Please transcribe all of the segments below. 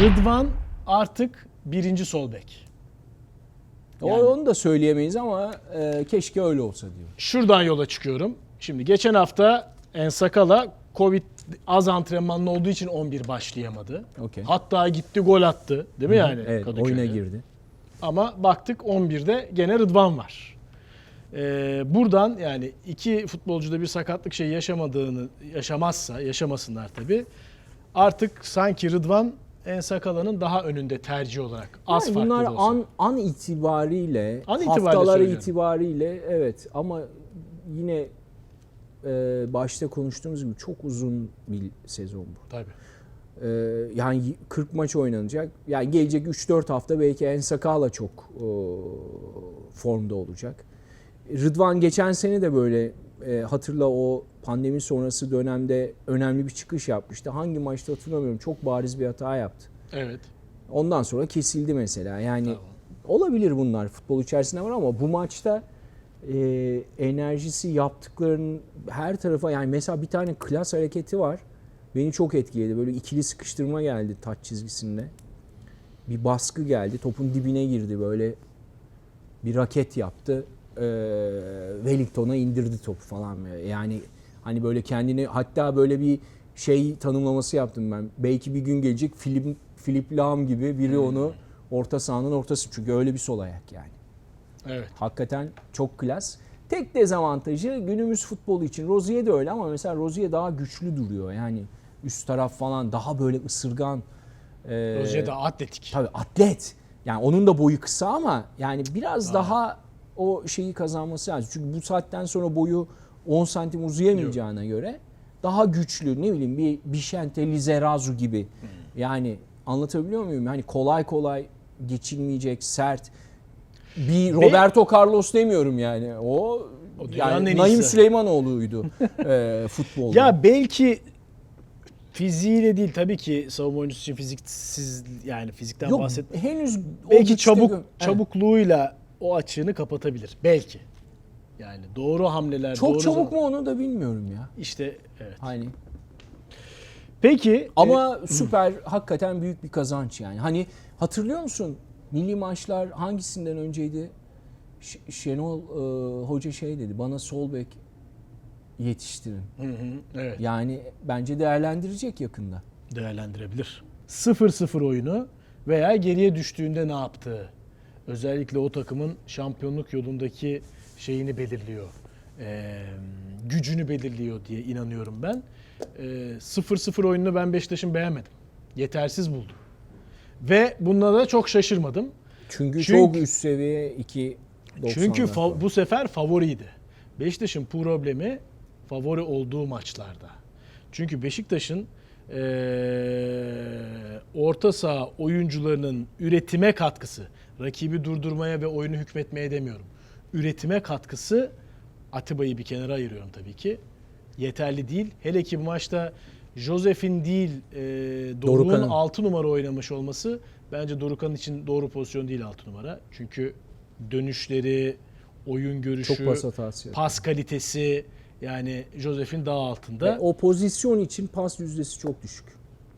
Rıdvan artık birinci sol bek. Yani- Onu da söyleyemeyiz ama e, keşke öyle olsa diyor. Şuradan yola çıkıyorum. Şimdi geçen hafta Ensakala Covid az antrenmanlı olduğu için 11 başlayamadı. Okey. Hatta gitti gol attı. Değil mi yani? Evet Kadıköy'de? oyuna girdi. Ama baktık 11'de gene Rıdvan var. Ee, buradan yani iki futbolcuda bir sakatlık şey yaşamadığını yaşamazsa yaşamasınlar tabii. Artık sanki Rıdvan Ensakala'nın daha önünde tercih olarak az Yani bunlar da olsa. an, an itibariyle, An itibariyle haftaları itibariyle evet ama yine e, başta konuştuğumuz gibi çok uzun bir sezon bu. Tabii. Ee, yani 40 maç oynanacak. Yani gelecek 3-4 hafta belki En Sakala çok e, formda olacak. Rıdvan geçen sene de böyle e, hatırla o pandemi sonrası dönemde önemli bir çıkış yapmıştı. Hangi maçta hatırlamıyorum. Çok bariz bir hata yaptı. Evet. Ondan sonra kesildi mesela. Yani Tamam. olabilir bunlar futbol içerisinde var ama bu maçta e, enerjisi yaptıklarının her tarafa yani mesela bir tane klas hareketi var. Beni çok etkiledi. Böyle ikili sıkıştırma geldi taç çizgisinde. Bir baskı geldi. Topun dibine girdi böyle. Bir raket yaptı. E, Wellington'a indirdi topu falan. Yani hani böyle kendini hatta böyle bir şey tanımlaması yaptım ben. Belki bir gün gelecek Philip, Philip Lahm gibi biri onu orta sahanın ortası. Çünkü öyle bir sol ayak yani. Evet. Hakikaten çok klas. Tek dezavantajı günümüz futbolu için. Rozier de öyle ama mesela Rozier daha güçlü duruyor. Yani üst taraf falan daha böyle ısırgan. Ee, Rozier de atletik. Tabii atlet. Yani onun da boyu kısa ama yani biraz daha o şeyi kazanması lazım. Çünkü bu saatten sonra boyu 10 santim uzayamayacağına göre daha güçlü ne bileyim bir Bişente Lizerazu gibi. Yani anlatabiliyor muyum? Hani kolay kolay geçilmeyecek sert bir Roberto Carlos demiyorum yani. O, O yani Naim. Süleymanoğlu'ydu e, futbolda. Ya belki fiziğiyle değil tabii ki savunma oyuncusu için fiziksiz yani fizikten Yok bahset. henüz Belki çabuk çabukluğuyla o açığını kapatabilir. Belki. Yani doğru hamleler, Çok doğru çabuk mu onu da bilmiyorum ya. İşte evet. Hani Peki Ama süper hakikaten büyük bir kazanç yani. Hani hatırlıyor musun? Milli maçlar hangisinden önceydi? Ş- Şenol e, Hoca şey dedi. Bana sol bek yetiştirin. e, hı hı, evet Yani bence değerlendirecek yakında. değerlendirebilir. 0-0 oyunu veya geriye düştüğünde ne yaptığı. Özellikle o takımın şampiyonluk yolundaki şeyini belirliyor. Ee, gücünü belirliyor diye inanıyorum ben. Ee, 0-0 oyununu ben Beşiktaş'ın beğenmedim. Yetersiz buldum. Ve bununla da çok şaşırmadım. Çünkü, Çünkü- çok üst seviye 2 Çünkü fa- bu sefer favoriydi. Beşiktaş'ın problemi favori olduğu maçlarda. Çünkü Beşiktaş'ın eee, orta saha oyuncularının üretime katkısı, rakibi durdurmaya ve oyunu hükmetmeye demiyorum. Üretime katkısı Atiba'yı bir kenara ayırıyorum tabii ki. Yeterli değil. Hele ki bu maçta Josef'in değil eee Doruk'un Dorukhan'ın. 6 numara oynamış olması bence Dorukhan için doğru pozisyon değil 6 numara. Çünkü dönüşleri, oyun görüşü, pas pas kalitesi yani Josef'in daha altında. Ve o pozisyon için pas yüzdesi çok düşük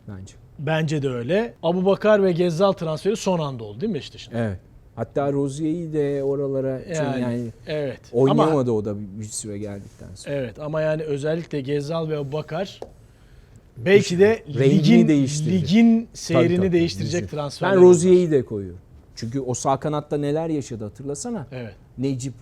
bence. Bence de öyle. Abu Bakar ve Gezzal transferi son anda oldu değil mi Beşiktaş'ın? Evet. Hatta Rozier'i de oralara yani, yani evet. oynayamadı Ama, o da bir, süre geldikten sonra. evet ama yani özellikle Gezzal ve Abu Bakar belki de ligin, ligin seyrini Tabii, tabii, değiştirecek bizi. transferler. Ben Rozier'i de koyuyorum. Çünkü o sağ kanatta neler yaşadı hatırlasana. Evet. Necip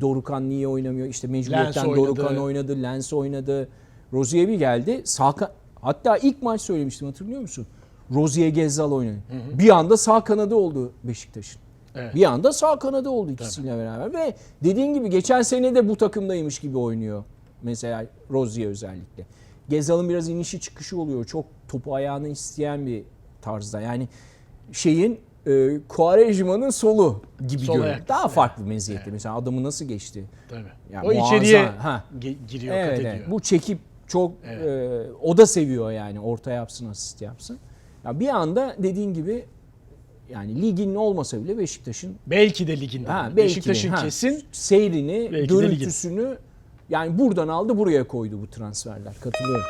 Dorukan niye oynamıyor? İşte mecburiyetten Lens. Dorukan oynadı, Lens oynadı. Rozier bir geldi. Sağ Hatta ilk maç söylemiştim hatırlıyor musun? Rozier Gezzal oynadı. Bir anda sağ kanadı oldu Beşiktaş'ın. Evet. Bir anda sağ kanadı oldu ikisiyle beraber ve dediğin gibi geçen sene de bu takımdaymış gibi oynuyor. Mesela Rozier özellikle. Gezal'ın biraz inişi çıkışı oluyor. Çok topu ayağını isteyen bir tarzda. Yani şeyin e, Quaresma'nın solu gibi Sol görünüyor. Daha Evet. farklı meziyette. Mesela adamı nasıl geçti? Tabii. Yani o muazzam. içeriye Ha. giriyor, kat Evet, ediyor. evet. Bu çekip çok Evet. e, o da seviyor yani orta yapsın asist yapsın. Ya bir anda dediğin gibi yani ligin olmasa bile Beşiktaş'ın Belki de liginde. Ha, belki Beşiktaş'ın ha. kesin seyrini, görüntüsünü yani buradan aldı buraya koydu bu transferler. Katılıyorum.